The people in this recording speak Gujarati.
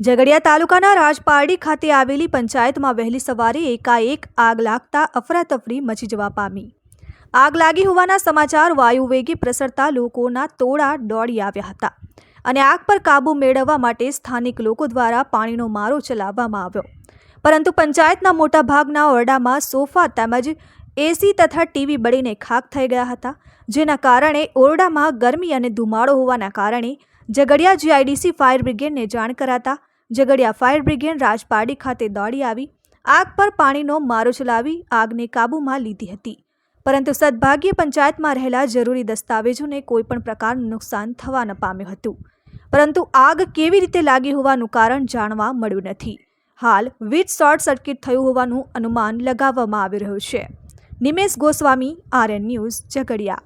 ઝઘડિયા તાલુકાના રાજપારડી ખાતે આવેલી પંચાયતમાં વહેલી સવારે એકાએક આગ લાગતા અફરાતફરી મચી જવા પામી. આગ લાગી હોવાના સમાચાર વાયુવેગે પ્રસરતા લોકોના તોડા દોડી આવ્યા હતા અને આગ પર કાબૂ મેળવવા માટે સ્થાનિક લોકો દ્વારા પાણીનો મારો ચલાવવામાં આવ્યો. પરંતુ પંચાયતના મોટાભાગના ઓરડામાં સોફા તેમજ એસી તથા ટીવી બળીને ખાક થઈ ગયા હતા, જેના કારણે ઓરડામાં ગરમી અને ધુમાડો હોવાના કારણે ઝઘડિયા જીઆઈડીસી ફાયર બ્રિગેડને જાણ કરાતા ઝઘડિયા ફાયર બ્રિગેડ રાજપારડી ખાતે દોડી આવી, આગ પર પાણીનો મારો ચલાવી આગને કાબૂમાં લીધી હતી. પરંતુ સદભાગ્યે પંચાયતમાં રહેલા જરૂરી દસ્તાવેજોને કોઈપણ પ્રકારનું નુકસાન થવા ન પામ્યું હતું. પરંતુ આગ કેવી રીતે લાગી હોવાનું કારણ જાણવા મળ્યું નથી. હાલ વીજ શોર્ટ સર્કિટ થયું હોવાનું અનુમાન લગાવવામાં આવી રહ્યું છે. Nimesh Goswami, RN news, Jhagadia.